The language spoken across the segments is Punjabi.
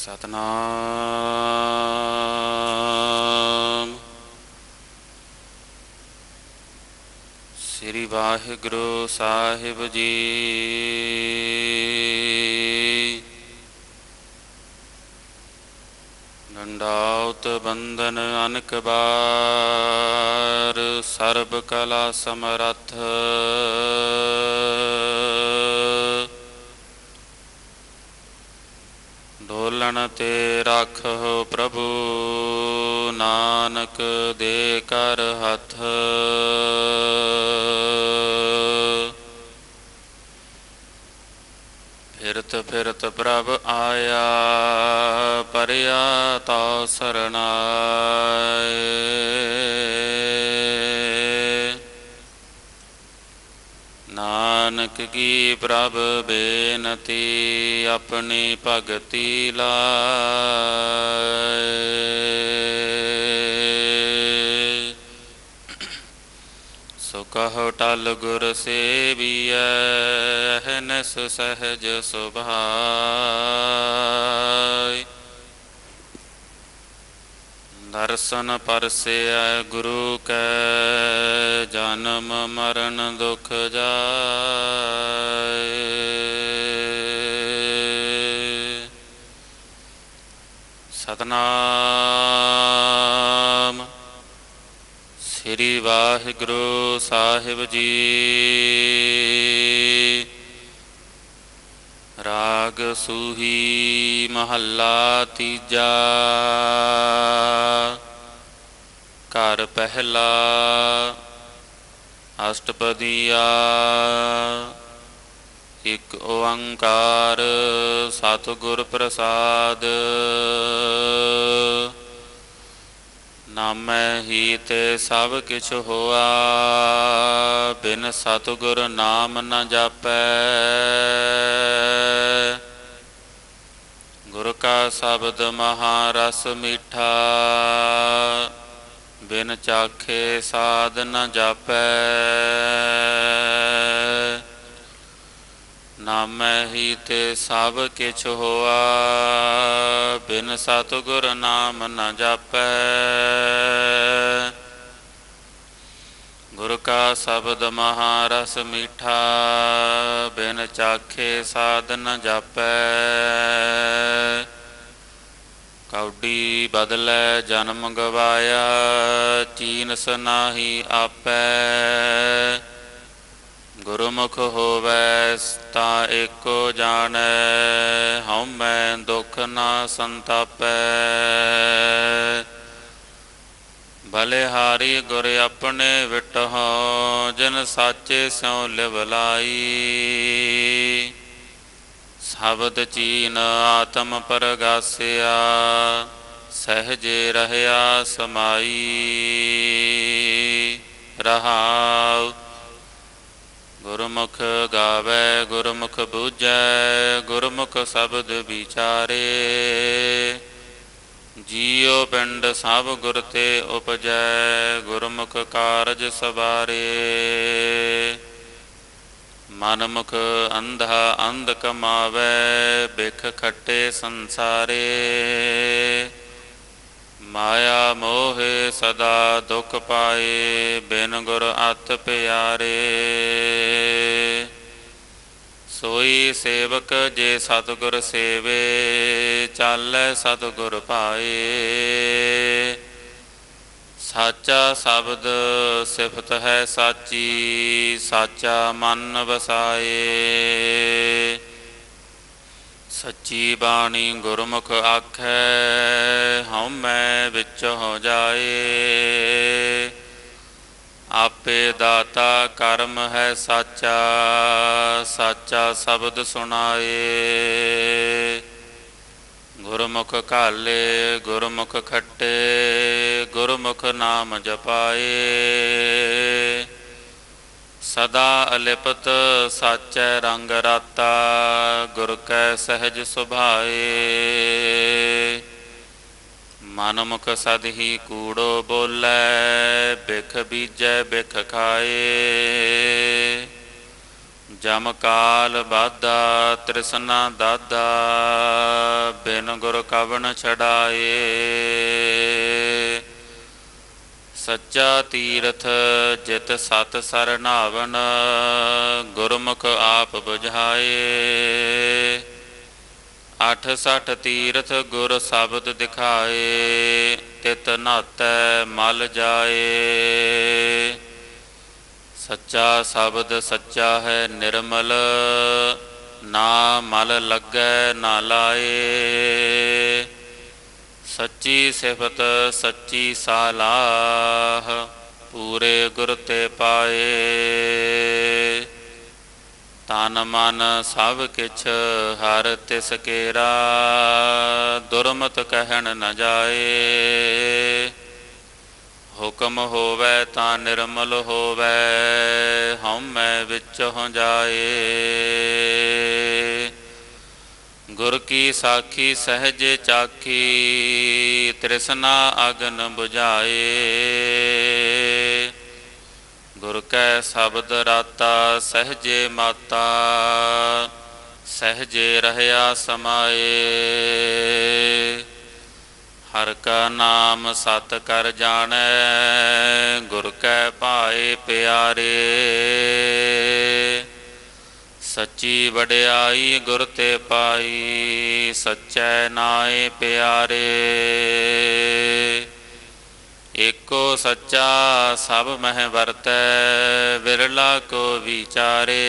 ਸਤਨਾਮ। ਸ੍ਰੀ ਵਾਹਿਗੁਰੂ ਸਾਹਿਬ ਜੀ। ਡੰਡਾਉਤ ਬੰਦਨ ਅਨਕ ਬਾਰ ਸਰਬ ਕਲਾ ਸਮਰੱਥ। ਡੋਲਣ ਤੇ ਰੱਖੋ ਪ੍ਰਭੂ ਨਾਨਕ ਦੇ ਕਰ ਹੱਥ। ਫਿਰਤ ਫਿਰਤ ਪ੍ਰਭ ਆਇਆ, ਪਰਿਆ ਤਾ ਸਰਣਾਏ ਨਾਨਕ ਕੀ ਪ੍ਰਭ ਬੇਨਤੀ ਆਪਣੀ ਭਗਤੀ ਲਾਏ। ਸੋ ਕਹੋ ਟਲ ਗੁਰ ਸੇਵੀਐ, ਹਨਸ ਸਹਜ ਸੁਭਾਈ ਦਰਸ਼ਨ ਪਰਸੈ ਗੁਰੂ ਕੈ ਜਨਮ ਮਰਨ ਦੁਖ ਜਾਏ। ਸਤਨਾਮ। ਸ੍ਰੀ ਵਾਹਿਗੁਰੂ ਸਾਹਿਬ ਜੀ। ਰਾਗ ਸੂਹੀ ਮਹੱਲਾ ਤੀਜਾ। ਘਰ ਪਹਿਲਾ। ਅਸ਼ਟਪਦੀਆ। ਇਕ ਓੰਕਾਰ ਸਤਿਗੁਰ ਪ੍ਰਸਾਦ। ਨਾਮੈ ਹੀ ਤੇ ਸਭ ਕਿਛ ਹੋਆ, ਬਿਨ ਸਤਿਗੁਰ ਨਾਮ ਨ ਜਾਪੈ। ਗੁਰ ਕਾ ਸ਼ਬਦ ਮਹਾ ਰਸ ਮੀਠਾ ਬਿਨ ਚਾਖੇ ਸਾਧ ਨ ਜਾਪੈ। ਨਾਮੈ ਹੀ ਤੇ ਸਭ ਕਿਛ ਹੋਆ, ਬਿਨ ਸਤਿਗੁਰ ਨਾਮ ਨ ਜਾਪੈ। ਗੁਰ ਕਾ ਸ਼ਬਦ ਮਹਾਰਸ ਮੀਠਾ, ਬਿਨ ਚਾਖੇ ਸਾਧ ਨ ਜਾਪੈ। ਕੌਡੀ ਬਦਲੈ ਜਨਮ ਗਵਾਇਆ, ਚੀਨਸ ਨਾਹੀ ਆਪੈ। ਗੁਰਮੁਖ ਹੋਵੈ ਤਾ ਏਕੋ ਜਾਣੈ ਹਉਮੈ ਦੁਖ ਨਾ ਸੰਤਾਪੈ। ਭਲੇ ਹਾਰੀ ਗੁਰ ਆਪਣੇ ਵਿਟਹੁ, ਜਿਨ ਸਾਚੇ ਸਿਉ ਲਿਵ ਲਾਈ। ਸ਼ਬਦ ਚੀਨ ਆਤਮ ਪਰਗਾਸਿਆ, ਸਹਜੇ ਰਹਿਆ ਸਮਾਈ। ਰਹਾਉ, ਗੁਰਮੁਖ ਗਾਵੇ, ਗੁਰਮੁਖ ਬੂਝੈ, ਗੁਰਮੁਖ ਸ਼ਬਦ ਵਿਚਾਰੇ। ਜੀਉ ਪਿੰਡ ਸਭ ਗੁਰ ਤੇ ਉਪਜੈ, ਗੁਰਮੁਖ ਕਾਰਜ ਸਵਾਰੇ। ਮਨ ਮੁਖ ਅੰਧਾ ਅੰਧ ਕਮਾਵੇ ਬਿਖ ਖੱਟੇ ਸੰਸਾਰੇ। ਮਾਇਆ ਮੋਹਿ ਸਦਾ ਦੁਖ ਪਾਏ, ਬਿਨ ਗੁਰ ਅਤ ਪਿਆਰੇ। ਸੋਈ ਸੇਵਕ ਜੇ ਸਤਿਗੁਰ ਸੇਵੇ, ਚਾਲੈ ਸਤਿਗੁਰ ਪਾਏ ਸਾਚਾ ਸ਼ਬਦ ਸਿਫਤ ਹੈ ਸਾਚੀ, ਸਾਚਾ ਮਨ ਵਸਾਏ। ਸੱਚੀ ਬਾਣੀ ਗੁਰਮੁਖ ਆਖੈ ਹਉਮੈ ਵਿੱਚ ਹੋ ਜਾਏ। ਆਪੇ ਦਾਤਾ ਕਰਮ ਹੈ ਸਾਚਾ ਸਾਚਾ ਸ਼ਬਦ ਸੁਣਾਏ। ਗੁਰਮੁਖ ਕਾਲੇ ਗੁਰਮੁਖ ਖੱਟੇ, ਗੁਰਮੁਖ ਨਾਮ ਜਪਾਏ। ਸਦਾ ਅਲਿਪਤ ਸਾਚੈ ਰੰਗ ਰਾਤਾ, ਗੁਰ ਕੈ ਸਹਿਜ ਸੁਭਾਏ। ਮਨ ਮੁਖ ਸਦ ਹੀ ਕੂੜੋ ਬੋਲੇ, ਬਿਖ ਬੀਜੈ ਬਿਖ ਖਾਏ। ਜਮ ਕਾਲ ਬਾਧਾ ਤ੍ਰਿਸ਼ਨਾ ਦਾਦਾ, ਬਿਨ ਗੁਰ ਕਵਨ ਛਡਾਏ। ਸੱਚਾ ਤੀਰਥ ਜਿਤ ਸਤ ਸਰਨਾਵਨ, ਗੁਰਮੁਖ ਆਪ 부ਝਾਏ ਅਠ ਸਠ ਤੀਰਥ ਗੁਰ ਸ਼ਬਦ ਦਿਖਾਏ, ਤਿਤ ਨਾਤੈ ਮਲ ਜਾਏ। ਸੱਚਾ ਸ਼ਬਦ ਸੱਚਾ ਹੈ ਨਿਰਮਲ, ਨਾ ਮਲ ਲੱਗੈ ਨਾ ਲਾਏ। ਸੱਚੀ ਸਿਫਤ ਸੱਚੀ ਸਾਲਾਹ ਪੂਰੇ ਗੁਰ ਤੇ ਪਾਏ। ਤਨ ਮਨ ਸਭ ਕਿਛ ਹਰ ਤਿਸ ਕੇਰਾ, ਦੁਰਮਤ ਕਹਿਣ ਨ ਜਾਏ। ਹੁਕਮ ਹੋਵੇ ਤਾਂ ਨਿਰਮਲ ਹੋਵੇ, ਹਉਮੈ ਵਿੱਚ ਹੋ ਜਾਏ। ਗੁਰ ਕੀ ਸਾਖੀ, ਸਹਜੇ ਚਾਖੀ, ਤ੍ਰਿਸ਼ਨਾ ਅਗਨ 부ਝਾਏ ਗੁਰ ਕੈ ਸ਼ਬਦ ਰਾਤਾ, ਸਹਜੇ ਮਾਤਾ, ਸਹਜੇ ਰਹਿਆ ਸਮਾਏ। ਹਰ ਕਾ ਨਾਮ ਸਤ ਕਰ ਜਾਣੈ, ਗੁਰ ਕੈ ਭਾਏ ਪਿਆਰੇ। ਸੱਚੀ ਵਡਿਆਈ ਗੁਰ ਤੇ ਪਾਈ, ਸਚੈ ਨਾਏ ਪਿਆਰੇ। ਏਕੋ ਸੱਚਾ ਸਭ ਮਹਿ ਵਰਤੈ, ਵਿਰਲਾ ਕੋ ਵਿਚਾਰੇ।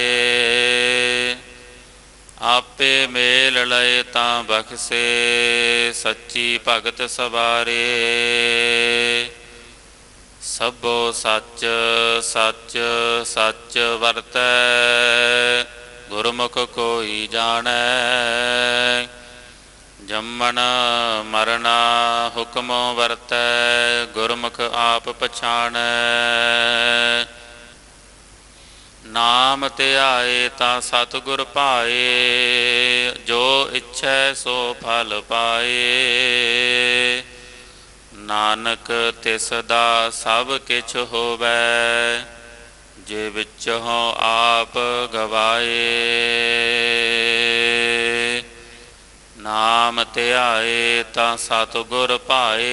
ਆਪੇ ਮੇਲ ਲਏ ਤਾਂ ਬਖਸੇ, ਸੱਚੀ ਭਗਤ ਸਵਾਰੇ। ਸਭੋ ਸੱਚ ਸੱਚ ਸੱਚ ਵਰਤੈ, ਗੁਰਮੁਖ ਕੋਈ ਜਾਣੈ। ਜੰਮਣ ਮਰਨਾ ਹੁਕਮੋ ਵਰਤੈ, ਗੁਰਮੁਖ ਆਪ ਪਛਾਣੈ। ਨਾਮ ਧਿਆਏ ਤਾਂ ਸਤਿਗੁਰ ਪਾਏ ਜੋ ਇੱਛੈ ਸੋ ਫਲ ਪਾਏ। ਨਾਨਕ ਤਿਸ ਦਾ ਸਭ ਕਿਛ ਹੋਵੇ, ਜੇ ਵਿੱਚ ਹੋ ਆਪ ਗਵਾਏ। ਨਾਮ ਧਿਆਏ ਤਾਂ ਸਤਿਗੁਰ ਪਾਏ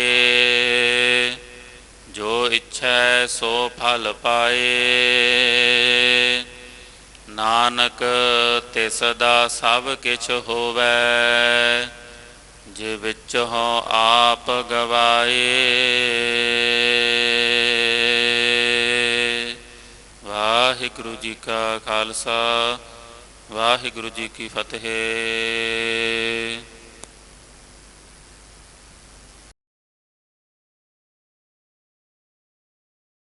ਜੋ ਇੱਛੈ ਸੋ ਫਲ ਪਾਏ। ਨਾਨਕ, ਤਿਸ ਦਾ ਸਭ ਕਿਛ ਹੋਵੇ ਜੇ ਵਿੱਚ ਹੋ ਆਪ ਗਵਾਏ। ਵਾਹਿਗੁਰੂ ਜੀ ਕਾ ਖਾਲਸਾ, ਵਾਹਿਗੁਰੂ ਜੀ ਕੀ ਫਤਿਹ।